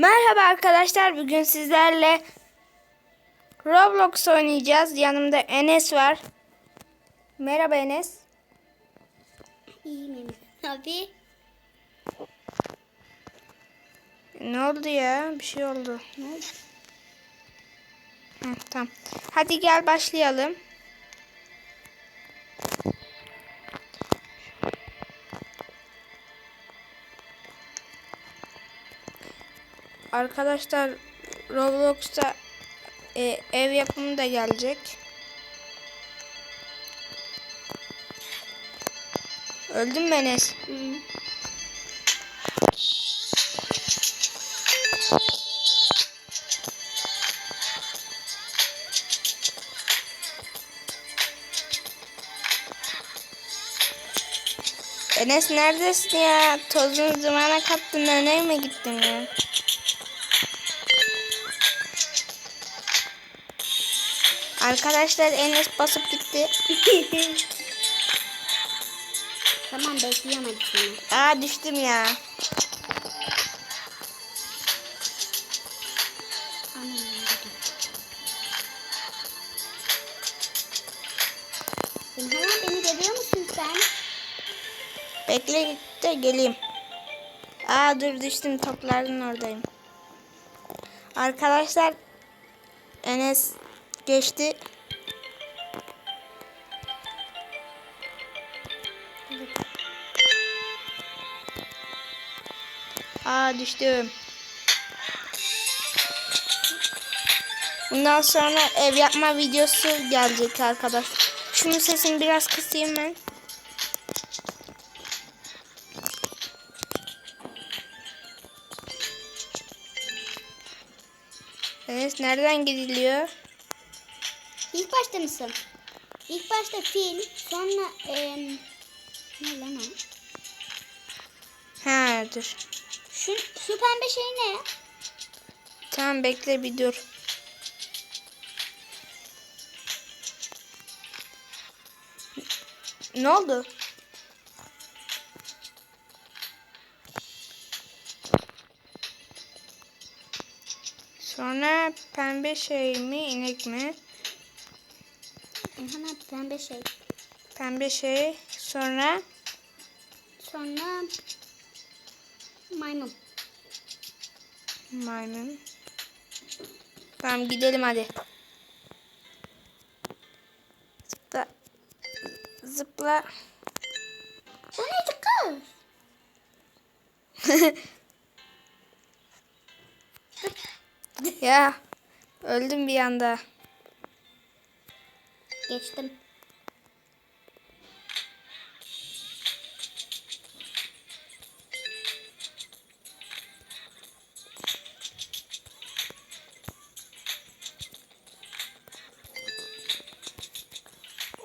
Merhaba arkadaşlar. Bugün sizlerle Roblox oynayacağız. Yanımda Enes var. Merhaba Enes. İyiyim Abi. Ne oldu ya? Bir şey oldu. Ne oldu? Hı, tamam. Hadi gel başlayalım. Arkadaşlar Roblox'ta e, ev yapımı da gelecek. Öldün mü Enes? Enes neredesin ya? Tozunu zamana kattın nereye mi gittin ya? Arkadaşlar Enes basıp gitti. tamam bekliyorum hadi seni. Aa düştüm ya. Hala beni görüyor musun sen? Bekle de geleyim. Aa dur düştüm topların oradayım. Arkadaşlar Enes geçti. Aa düştüm. Bundan sonra ev yapma videosu gelecek arkadaş. Şunun sesini biraz kısayım ben. Enes nereden gidiliyor? İlk başta mısın? İlk başta fil, sonra em, ne lan o? Ha dur. Şu, şu pembe şey ne? Tamam bekle bir dur. Ne oldu? Sonra pembe şey mi inek mi? Aha pembe şey. Pembe şey sonra Sonra maymun. maymun. Tamam gidelim hadi. Zıpla. Zıpla. O neydi kız? ya öldüm bir anda. Geçtim.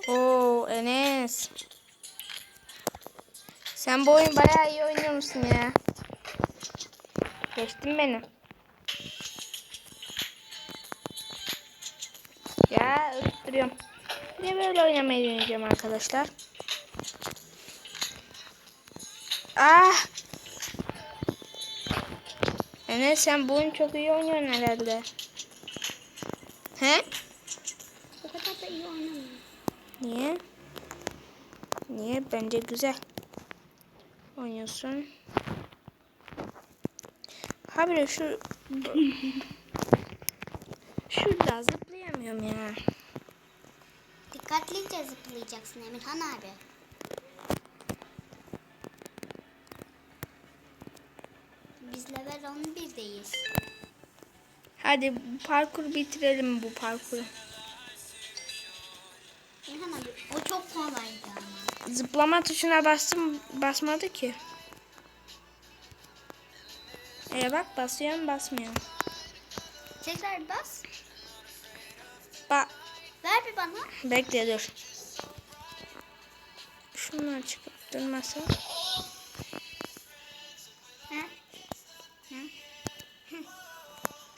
Oo Enes. Sen bu oyun bayağı iyi oynuyor musun ya? Geçtin beni. Ya ölüp de böyle oynamayı deneyeceğim arkadaşlar. Ah! Enes sen bu oyunu çok iyi oynuyorsun herhalde. He? O kadar da iyi oynamıyor. Niye? Niye? Bence güzel. Oynuyorsun. Habire şu... Şurada zıplayamıyorum ya. Dikkatlice zıplayacaksın Emirhan abi. Biz level 11'deyiz. Hadi parkur bitirelim bu parkuru. Emirhan abi o çok kolaydı ama. Zıplama tuşuna bastım basmadı ki. E bak basıyorum basmıyorum. Tekrar bas. Ver bir bana. bekle dur. Şundan çıkıp durmasa. Hı.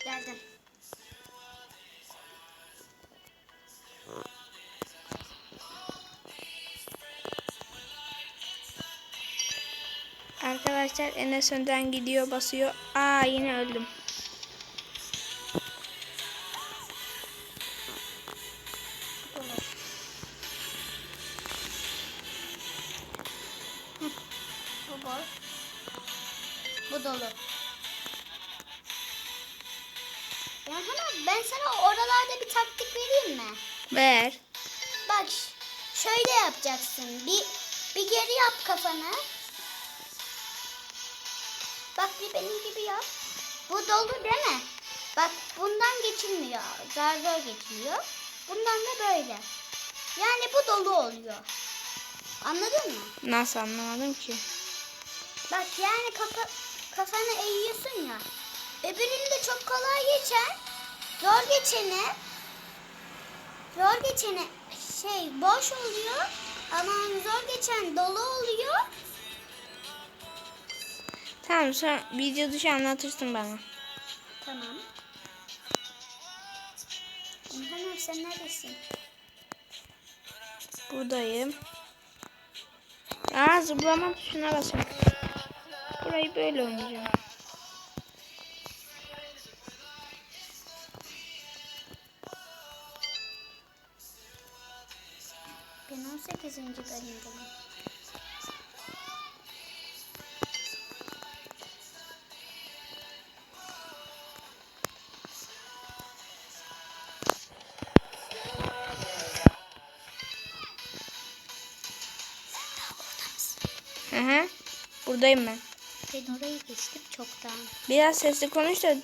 Geldim. Arkadaşlar Enes önden gidiyor basıyor. Aa yine öldüm. Boş. Bu dolu. Ya hemen ben sana oralarda bir taktik vereyim mi? Ver. Bak şöyle yapacaksın. Bir bir geri yap kafanı. Bak bir benim gibi yap. Bu dolu değil mi? Bak bundan geçilmiyor. Zar zor geçiliyor. Bundan da böyle. Yani bu dolu oluyor. Anladın mı? Nasıl anlamadım ki. Bak yani kafa, kafanı eğiyorsun ya. Öbüründe çok kolay geçen, zor geçeni, zor geçeni şey boş oluyor. Ama zor geçen dolu oluyor. Tamam sen video dışı anlatırsın bana. Tamam. İlhan sen neredesin? Buradayım. Aa zıplama tuşuna basın. Burayı böyle oynayacağım. Ben 18. bölümdeyim. Hı hı. Buradayım ben. Ben orayı geçtim çoktan. Biraz sesli konuş da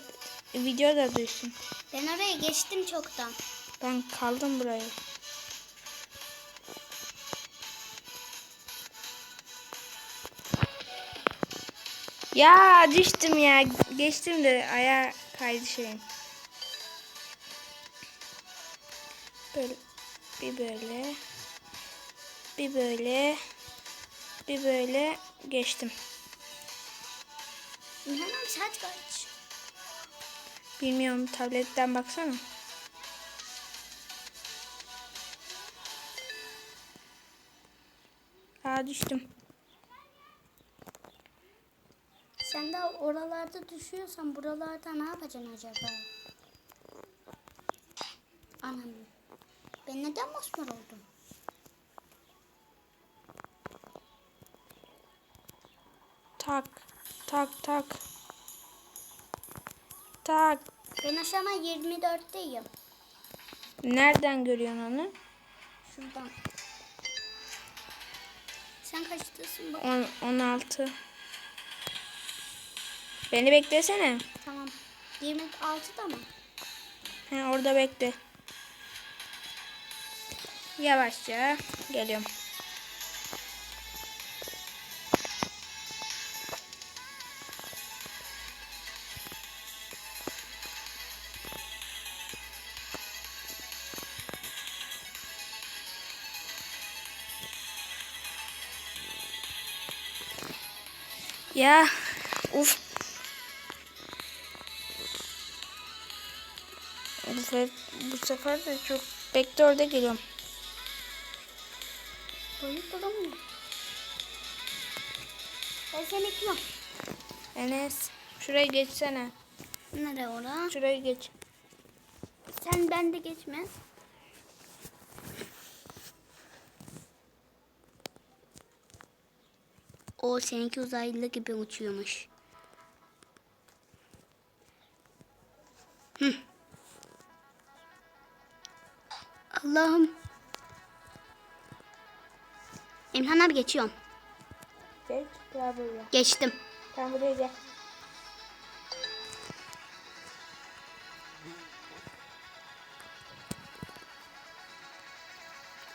video da duysun. Ben oraya geçtim çoktan. Ben kaldım buraya. Ya düştüm ya. Geçtim de ayağa kaydı şeyim. Böyle bir böyle bir böyle bir böyle geçtim. Saat kaç? Bilmiyorum tabletten baksana. Aa düştüm. Sen de oralarda düşüyorsan buralarda ne yapacaksın acaba? Anam. Ben neden mosmor oldum? Tak tak tak. Tak. Ben aşama 24'teyim. Nereden görüyorsun onu? Şuradan. Sen kaçtasın bak. On, 16. Beni beklesene. Tamam. 26'da mı? He, orada bekle. Yavaşça geliyorum. Ya uf. Sefer, bu sefer de çok orada geliyorum. Boyut bulamıyorum. Ben seni bekliyorum. Enes şuraya geçsene. Nereye ora? Şuraya geç. Sen bende geçme. O seninki uzaylı gibi uçuyormuş. Hı. Allah'ım. İmhan abi geçiyorum. Geç gel buraya. Geçtim. Sen buraya gel.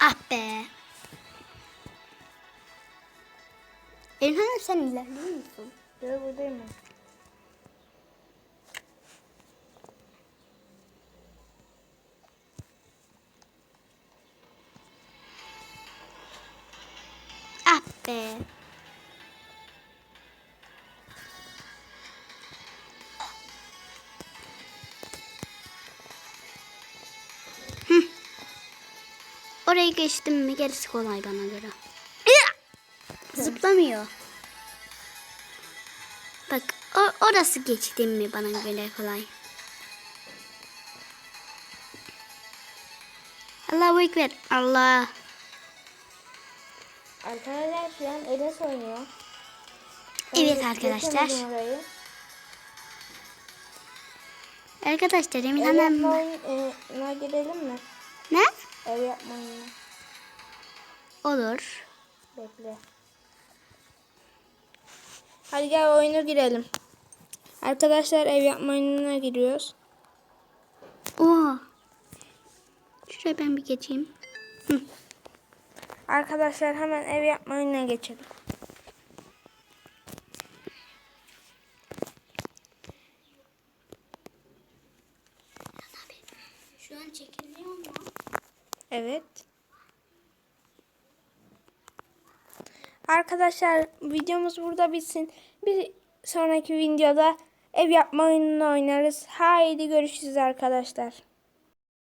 Ah be. İlhan abi sen ilerliyor musun? Gel buradayım ben. Ah be. Orayı geçtim mi gerisi kolay bana göre. Zıplamıyor. Bak o, orası geçtim mi bana göre kolay. Allahu Ekber. Allah. Arkadaşlar şu an Enes oynuyor. Evet arkadaşlar. Arkadaşlar Emin hemen yapma oyununa girelim mi? ne? Ev yapma oyununa. Olur. Bekle. Hadi gel oyuna girelim. Arkadaşlar ev yapma oyununa giriyoruz. Oo. Şuraya ben bir geçeyim. Arkadaşlar hemen ev yapma oyununa geçelim. Şu an çekiliyor mu? Evet. Arkadaşlar videomuz burada bitsin. Bir sonraki videoda ev yapma oyununu oynarız. Haydi görüşürüz arkadaşlar.